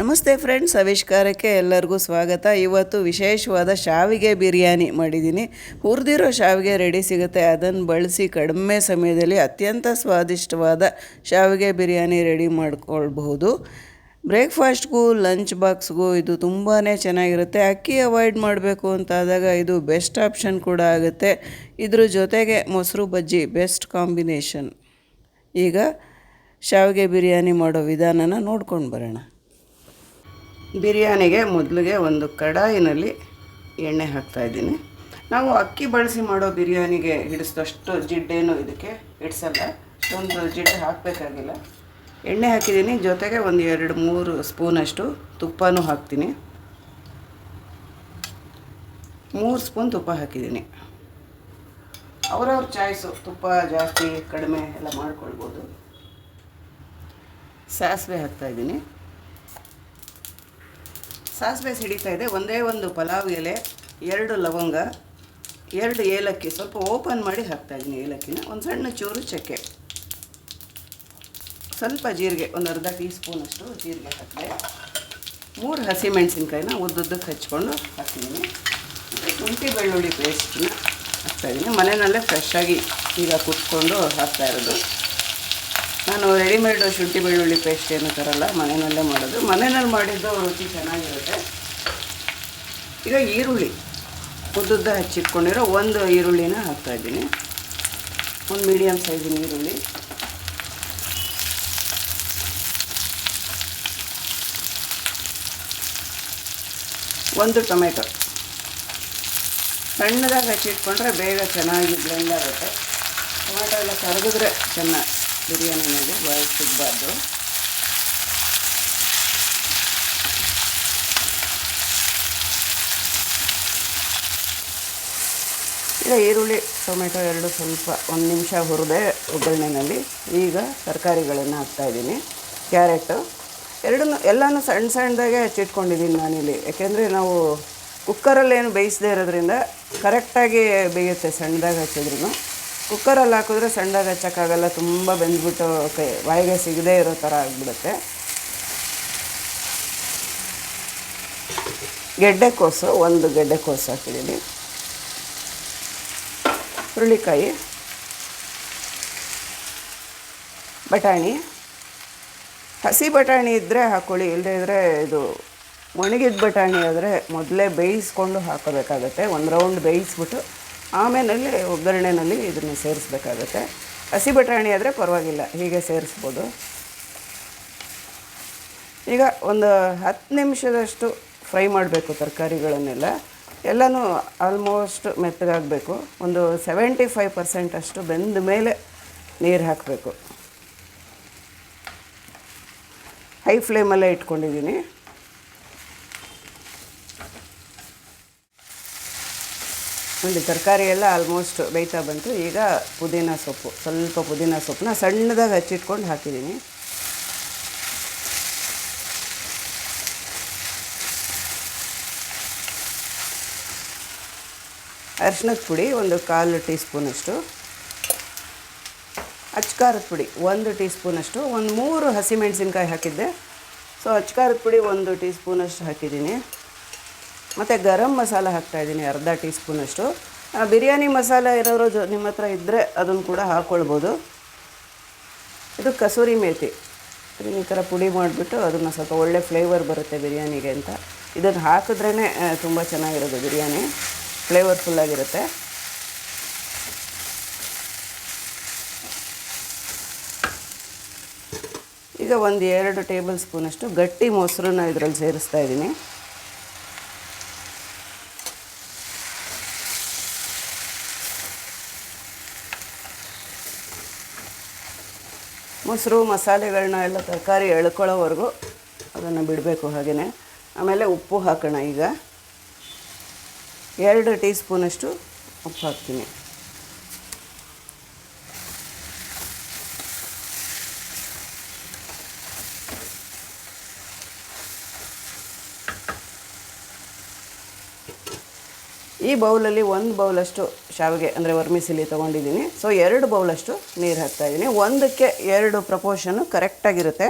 ನಮಸ್ತೆ ಫ್ರೆಂಡ್ಸ್, ಆವಿಷ್ಕಾರಕ್ಕೆ ಎಲ್ಲರಿಗೂ ಸ್ವಾಗತ. ಇವತ್ತು ವಿಶೇಷವಾದ ಶಾವಿಗೆ ಬಿರಿಯಾನಿ ಮಾಡಿದ್ದೀನಿ. ಹುರಿದಿರೋ ಶಾವಿಗೆ ರೆಡಿ ಸಿಗುತ್ತೆ. ಅದನ್ನು ಬಳಸಿ ಕಡಿಮೆ ಸಮಯದಲ್ಲಿ ಅತ್ಯಂತ ಸ್ವಾದಿಷ್ಟವಾದ ಶಾವಿಗೆ ಬಿರಿಯಾನಿ ರೆಡಿ ಮಾಡ್ಕೊಳ್ಬಹುದು. ಬ್ರೇಕ್ಫಾಸ್ಟ್ಗೂ, ಲಂಚ್ ಬಾಕ್ಸ್ಗೂ ಇದು ತುಂಬಾ ಚೆನ್ನಾಗಿರುತ್ತೆ. ಅಕ್ಕಿ ಅವಾಯ್ಡ್ ಮಾಡಬೇಕು ಅಂತಾದಾಗ ಇದು ಬೆಸ್ಟ್ ಆಪ್ಷನ್ ಕೂಡ ಆಗುತ್ತೆ. ಇದ್ರ ಜೊತೆಗೆ ಮೊಸರು ಬಜ್ಜಿ, ಬೆಸ್ಟ್ ಕಾಂಬಿನೇಷನ್. ಈಗ ಶಾವಿಗೆ ಬಿರಿಯಾನಿ ಮಾಡೋ ವಿಧಾನನ ನೋಡ್ಕೊಂಡು ಬರೋಣ. ಬಿರಿಯಾನಿಗೆ ಮೊದಲಿಗೆ ಒಂದು ಕಡಾಯಿನಲ್ಲಿ ಎಣ್ಣೆ ಹಾಕ್ತಾಯಿದ್ದೀನಿ ನಾವು ಅಕ್ಕಿ ಬಳಸಿ ಮಾಡೋ ಬಿರಿಯಾನಿಗೆ ಹಿಡಿಸಿದಷ್ಟು ಜಿಡ್ಡೇನು ಇದಕ್ಕೆ ಹಿಡಿಸಲ್ಲ. ಒಂದು ಜಿಡ್ಡೆ ಹಾಕಬೇಕಾಗಿಲ್ಲ. ಎಣ್ಣೆ ಹಾಕಿದ್ದೀನಿ. ಜೊತೆಗೆ ಒಂದು ಎರಡು ಮೂರು ಸ್ಪೂನಷ್ಟು ತುಪ್ಪನೂ ಹಾಕ್ತೀನಿ. ಮೂರು ಸ್ಪೂನ್ ತುಪ್ಪ ಹಾಕಿದ್ದೀನಿ. ಅವರವ್ರ ಚಾಯ್ಸು. ತುಪ್ಪ ಜಾಸ್ತಿ ಕಡಿಮೆ ಎಲ್ಲ ಮಾಡ್ಕೊಳ್ಬೋದು. ಸಾಸಿವೆ ಹಾಕ್ತಾಯಿದ್ದೀನಿ ಸಾಸಿವೆ ಸಿಡಿತಾ ಇದೆ. ಒಂದೇ ಒಂದು ಪಲಾವ್ ಎಲೆ, ಎರಡು ಲವಂಗ, ಎರಡು ಏಲಕ್ಕಿ. ಸ್ವಲ್ಪ ಓಪನ್ ಮಾಡಿ ಹಾಕ್ತಾಯಿದ್ದೀನಿ ಏಲಕ್ಕಿನ. ಒಂದು ಸಣ್ಣ ಚೂರು ಚಕ್ಕೆ. ಸ್ವಲ್ಪ ಜೀರಿಗೆ, ಒಂದು ಅರ್ಧ ಟೀ ಸ್ಪೂನಷ್ಟು ಜೀರಿಗೆ ಹಾಕಿದೆ. ಮೂರು ಹಸಿಮೆಣಸಿನ್ಕಾಯಿನ ಉದ್ದುದ್ದಕ್ಕೆ ಹಚ್ಕೊಂಡು ಹಾಕ್ತೀನಿ. ಶುಂಠಿ ಬೆಳ್ಳುಳ್ಳಿ ಪೇಸ್ಟನ್ನ ಹಾಕ್ತಾಯಿದ್ದೀನಿ ಮನೆಯಲ್ಲೇ ಫ್ರೆಶ್ಶಾಗಿ ಈಗ ಕುಟ್ಕೊಂಡು ಹಾಕ್ತಾ ಇರೋದು. ನಾನು ರೆಡಿಮೇಡ್ ಶುಂಠಿ ಬೆಳ್ಳುಳ್ಳಿ ಪೇಸ್ಟ್ ಏನು ತರಲ್ಲ, ಮನೆಯಲ್ಲೇ ಮಾಡೋದು. ಮನೆಯಲ್ಲಿ ಮಾಡಿದ್ದು ರುಚಿ ಚೆನ್ನಾಗಿರುತ್ತೆ. ಈಗ ಈರುಳ್ಳಿ. ಉದ್ದುದ್ದ ಹಚ್ಚಿಟ್ಕೊಂಡಿರೋ ಒಂದು ಈರುಳ್ಳಿನ ಹಾಕ್ತಾಯಿದ್ದೀನಿ ಒಂದು ಮೀಡಿಯಮ್ ಸೈಜಿನ ಈರುಳ್ಳಿ. ಒಂದು ಟೊಮೆಟೊ. ಸಣ್ಣದಾಗಿ ಹಚ್ಚಿಟ್ಕೊಂಡ್ರೆ ಬೇಗ ಚೆನ್ನಾಗಿ ಬ್ಲೆಂಡ್ ಆಗುತ್ತೆ. ಟೊಮೆಟೊ ಎಲ್ಲ ಕರಗಿದ್ರೆ ಚೆನ್ನಾಗಿ ಬಿರಿಯಾನಿನಲ್ಲಿ ಬಾಯಿ ಸಿಗಬಾರ್ದು. ಈಗ ಈರುಳ್ಳಿ, ಟೊಮೆಟೊ ಎರಡು ಸ್ವಲ್ಪ ಒಂದು ನಿಮಿಷ ಹುರಿದೆ ಒಗ್ಗರಣೆಯಲ್ಲಿ ಈಗ ತರಕಾರಿಗಳನ್ನು ಹಾಕ್ತಾಯಿದ್ದೀನಿ ಕ್ಯಾರೆಟು ಎರಡನ್ನೂ, ಎಲ್ಲನೂ ಸಣ್ಣ ಸಣ್ಣದಾಗೆ ಹಚ್ಚಿಟ್ಕೊಂಡಿದ್ದೀನಿ ನಾನಿಲ್ಲಿ. ಯಾಕೆಂದರೆ ನಾವು ಕುಕ್ಕರಲ್ಲೇನು ಬೇಯಿಸದೇ ಇರೋದ್ರಿಂದ ಕರೆಕ್ಟಾಗಿ ಬೇಯುತ್ತೆ ಸಣ್ಣದಾಗಿ ಹಚ್ಚಿದ್ರು ಕುಕ್ಕರಲ್ಲಿ ಹಾಕಿದ್ರೆ ಸಣ್ಣಗೆ ಹಚ್ಚೋಕ್ಕಾಗಲ್ಲ ತುಂಬ ಬೆಂದ್ಬಿಟ್ಟು ಕೈ, ಬಾಯಿಗೆ ಸಿಗದೇ ಇರೋ ಥರ ಆಗಿಬಿಡುತ್ತೆ. ಗೆಡ್ಡೆಕೋಸು ಒಂದು ಗೆಡ್ಡೆಕೋಸು ಹಾಕಿದ್ದೀನಿ. ಹುರುಳಿಕಾಯಿ, ಬಟಾಣಿ. ಹಸಿ ಬಟಾಣಿ ಇದ್ದರೆ ಹಾಕ್ಕೊಳ್ಳಿ ಇಲ್ಲದೇ ಇದ್ದರೆ ಇದು ಒಣಗಿದ ಬಟಾಣಿ ಆದರೆ ಮೊದಲೇ ಬೇಯಿಸ್ಕೊಂಡು ಹಾಕೋಬೇಕಾಗತ್ತೆ. ಒಂದು ರೌಂಡ್ ಬೇಯಿಸ್ಬಿಟ್ಟು ಆಮೇಲೆ ಒಗ್ಗರಣೆಯಲ್ಲಿ ಇದನ್ನು ಸೇರಿಸ್ಬೇಕಾಗುತ್ತೆ. ಹಸಿ ಬಟಾಣಿ ಆದರೆ ಪರವಾಗಿಲ್ಲ, ಹೀಗೆ ಸೇರಿಸ್ಬೋದು. ಈಗ ಒಂದು ಹತ್ತು ನಿಮಿಷದಷ್ಟು ಫ್ರೈ ಮಾಡಬೇಕು ತರಕಾರಿಗಳನ್ನೆಲ್ಲ. ಎಲ್ಲನೂ ಆಲ್ಮೋಸ್ಟ್ ಮೆತ್ತಗಾಗಬೇಕು. ಒಂದು ಸೆವೆಂಟಿ ಫೈವ್ ಪರ್ಸೆಂಟ್ ಅಷ್ಟು ಬೆಂದ ಮೇಲೆ ನೀರು ಹಾಕಬೇಕು. ಹೈ ಫ್ಲೇಮಲ್ಲೇ ಇಟ್ಕೊಂಡಿದ್ದೀನಿ. ಒಂದು ತರಕಾರಿ ಎಲ್ಲ ಆಲ್ಮೋಸ್ಟ್ ಬೇಯ್ತಾ ಬಂತು. ಈಗ ಪುದೀನ ಸೊಪ್ಪು. ಸ್ವಲ್ಪ ಪುದೀನ ಸೊಪ್ಪನ್ನ ಸಣ್ಣದಾಗಿ ಹಚ್ಚಿಟ್ಕೊಂಡು ಹಾಕಿದ್ದೀನಿ. ಅರಿಶಿನದ ಪುಡಿ ಒಂದು ಕಾಲು ಟೀ ಸ್ಪೂನಷ್ಟು ಅಚ್ಕಾರದ ಪುಡಿ ಒಂದು ಟೀ ಸ್ಪೂನಷ್ಟು ಒಂದು ಮೂರು ಹಸಿಮೆಣಸಿನ್ಕಾಯಿ ಹಾಕಿದ್ದೆ. ಸೊ ಅಚ್ಕಾರದ ಪುಡಿ ಒಂದು ಟೀ ಸ್ಪೂನಷ್ಟು ಹಾಕಿದ್ದೀನಿ. ಮತ್ತು ಗರಂ ಮಸಾಲ ಹಾಕ್ತಾಯಿದ್ದೀನಿ ಅರ್ಧ ಟೀ ಸ್ಪೂನಷ್ಟು ಬಿರಿಯಾನಿ ಮಸಾಲ ಇರೋರು ಜೊ, ನಿಮ್ಮ ಹತ್ರ ಇದ್ದರೆ ಅದನ್ನು ಕೂಡ ಹಾಕ್ಕೊಳ್ಬೋದು ಇದು ಕಸೂರಿ ಮೇಥಿ ಈ ಥರ ಪುಡಿ ಮಾಡಿಬಿಟ್ಟು ಅದನ್ನು ಸ್ವಲ್ಪ ಒಳ್ಳೆ ಫ್ಲೇವರ್ ಬರುತ್ತೆ ಬಿರಿಯಾನಿಗೆ ಅಂತ. ಇದನ್ನು ಹಾಕಿದ್ರೇ ತುಂಬ ಚೆನ್ನಾಗಿರೋದು ಬಿರಿಯಾನಿ. ಫ್ಲೇವರ್ಫುಲ್ಲಾಗಿರುತ್ತೆ ಈಗ ಒಂದು ಎರಡು ಟೇಬಲ್ ಸ್ಪೂನಷ್ಟು ಗಟ್ಟಿ ಮೊಸರನ್ನ ಇದರಲ್ಲಿ ಸೇರಿಸ್ತಾ ಇದ್ದೀನಿ. ಮೊಸರು ಮಸಾಲೆಗಳನ್ನ ಎಲ್ಲ ತರಕಾರಿ ಎಳ್ಕೊಳ್ಳೋವರೆಗೂ ಅದನ್ನು ಬಿಡಬೇಕು ಹಾಗೆಯೇ ಆಮೇಲೆ ಉಪ್ಪು ಹಾಕೋಣ ಈಗ. ಎರಡು ಟೀ ಸ್ಪೂನಷ್ಟು ಉಪ್ಪು ಹಾಕ್ತೀನಿ. ಈ ಬೌಲಲ್ಲಿ ಒಂದು ಬೌಲಷ್ಟು ಶಾವಿಗೆ, ಅಂದರೆ ವರ್ಮಿಸಿಲಿ ತೊಗೊಂಡಿದ್ದೀನಿ. ಸೊ ಎರಡು ಬೌಲಷ್ಟು ನೀರು ಹಾಕ್ತಾಯಿದ್ದೀನಿ ಒಂದಕ್ಕೆ ಎರಡು ಪ್ರಪೋರ್ಷನ್ನು ಕರೆಕ್ಟಾಗಿರುತ್ತೆ.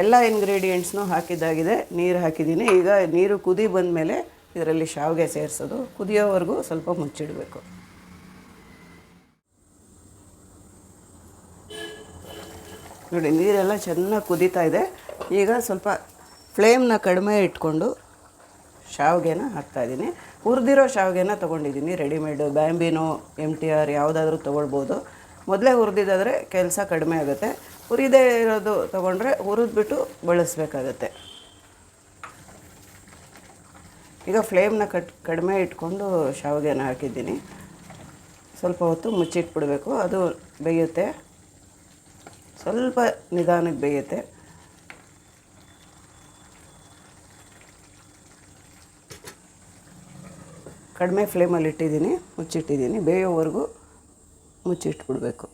ಎಲ್ಲ ಇಂಗ್ರೀಡಿಯೆಂಟ್ಸ್ನೂ ಹಾಕಿದ್ದಾಗಿದೆ. ನೀರು ಹಾಕಿದ್ದೀನಿ. ಈಗ ನೀರು ಕುದಿ ಬಂದಮೇಲೆ ಇದರಲ್ಲಿ ಶಾವಿಗೆ ಸೇರಿಸೋದು. ಕುದಿಯೋವರೆಗೂ ಸ್ವಲ್ಪ ಮುಚ್ಚಿಡಬೇಕು. ನೋಡಿ, ನೀರೆಲ್ಲ ಚೆನ್ನಾಗಿ ಕುದೀತಾ ಇದೆ. ಈಗ ಸ್ವಲ್ಪ ಫ್ಲೇಮ್ನ ಕಡಿಮೆ ಇಟ್ಕೊಂಡು ಶಾವಿಗೆನ ಹಾಕ್ತಾಯಿದ್ದೀನಿ ಹುರಿದಿರೋ ಶಾವಿಗೆನ ತೊಗೊಂಡಿದ್ದೀನಿ readymade Bambino M T R ಯಾವುದಾದ್ರೂ ತೊಗೊಳ್ಬೋದು. ಮೊದಲೇ ಹುರಿದಿದ್ದಾದರೆ ಕೆಲಸ ಕಡಿಮೆ ಆಗುತ್ತೆ. ಹುರಿದೇ ಇರೋದು ತೊಗೊಂಡ್ರೆ ಹುರಿದ್ಬಿಟ್ಟು ಬಳಸಬೇಕಾಗತ್ತೆ. ಈಗ ಫ್ಲೇಮ್ನ ಕಟ್, ಕಡಿಮೆ ಇಟ್ಕೊಂಡು ಶಾವಿಗೆನ ಹಾಕಿದ್ದೀನಿ. ಸ್ವಲ್ಪ ಹೊತ್ತು ಮುಚ್ಚಿಟ್ಬಿಡಬೇಕು, ಅದು ಬೇಯುತ್ತೆ. ಸ್ವಲ್ಪ ನಿಧಾನಕ್ಕೆ ಬೇಯುತ್ತೆ. ಕಡಿಮೆ ಫ್ಲೇಮಲ್ಲಿ ಇಟ್ಟಿದ್ದೀನಿ, ಮುಚ್ಚಿಟ್ಟಿದ್ದೀನಿ, ಬೇಯೋವರೆಗೂ ಮುಚ್ಚಿಟ್ಬಿಡ್ಬೇಕು.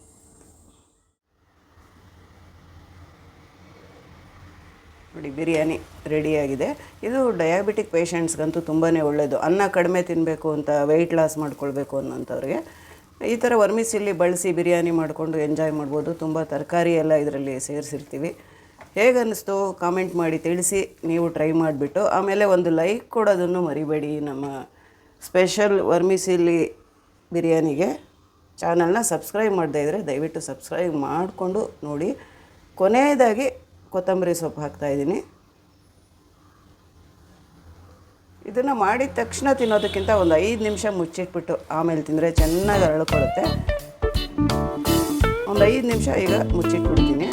ನೋಡಿ, ಬಿರಿಯಾನಿ ರೆಡಿಯಾಗಿದೆ ಇದು ಡಯಾಬಿಟಿಕ್ ಪೇಷಂಟ್ಸ್ಗಂತೂ ತುಂಬಾ ಒಳ್ಳೆಯದು ಅನ್ನ ಕಡಿಮೆ ತಿನ್ನಬೇಕು ಅಂತ ವೆಯ್ಟ್ ಲಾಸ್ ಮಾಡ್ಕೊಳ್ಬೇಕು ಅನ್ನೋಂಥವ್ರಿಗೆ. ಈ ಥರ ವರ್ಮಿಸಿಲ್ಲಿ ಬಳಸಿ ಬಿರಿಯಾನಿ ಮಾಡಿಕೊಂಡು ಎಂಜಾಯ್ ಮಾಡ್ಬೋದು. ತುಂಬ ತರಕಾರಿ ಎಲ್ಲ ಇದರಲ್ಲಿ ಸೇರಿಸಿರ್ತೀವಿ. ಹೇಗೆ ಅನ್ನಿಸ್ತು? ಕಾಮೆಂಟ್ ಮಾಡಿ ತಿಳಿಸಿ. ನೀವು ಟ್ರೈ ಮಾಡಿಬಿಟ್ಟು. ಆಮೇಲೆ ಒಂದು ಲೈಕ್ ಕೊಡೋದನ್ನು ಮರಿಬೇಡಿ ನಮ್ಮ ಸ್ಪೆಷಲ್ ವರ್ಮಿಸಿಲಿ ಬಿರಿಯಾನಿಗೆ ಚಾನಲ್ನ ಸಬ್ಸ್ಕ್ರೈಬ್ ಮಾಡದೇ ಇದ್ದರೆ ದಯವಿಟ್ಟು ಸಬ್ಸ್ಕ್ರೈಬ್ ಮಾಡಿಕೊಂಡು ನೋಡಿ. ಕೊನೆಯದಾಗಿ ಕೊತ್ತಂಬರಿ ಸೊಪ್ಪು ಹಾಕ್ತಾಯಿದ್ದೀನಿ ಇದನ್ನು ಮಾಡಿದ ತಕ್ಷಣ ತಿನ್ನೋದಕ್ಕಿಂತ ಒಂದು ಐದು ನಿಮಿಷ ಮುಚ್ಚಿಟ್ಬಿಟ್ಟು ಆಮೇಲೆ ತಿಂದರೆ ಚೆನ್ನಾಗಿ ಅರಳ್ಕೊಳ್ಳುತ್ತೆ. ಒಂದು ಐದು ನಿಮಿಷ ಈಗ ಮುಚ್ಚಿಟ್ಬಿಡ್ತೀನಿ.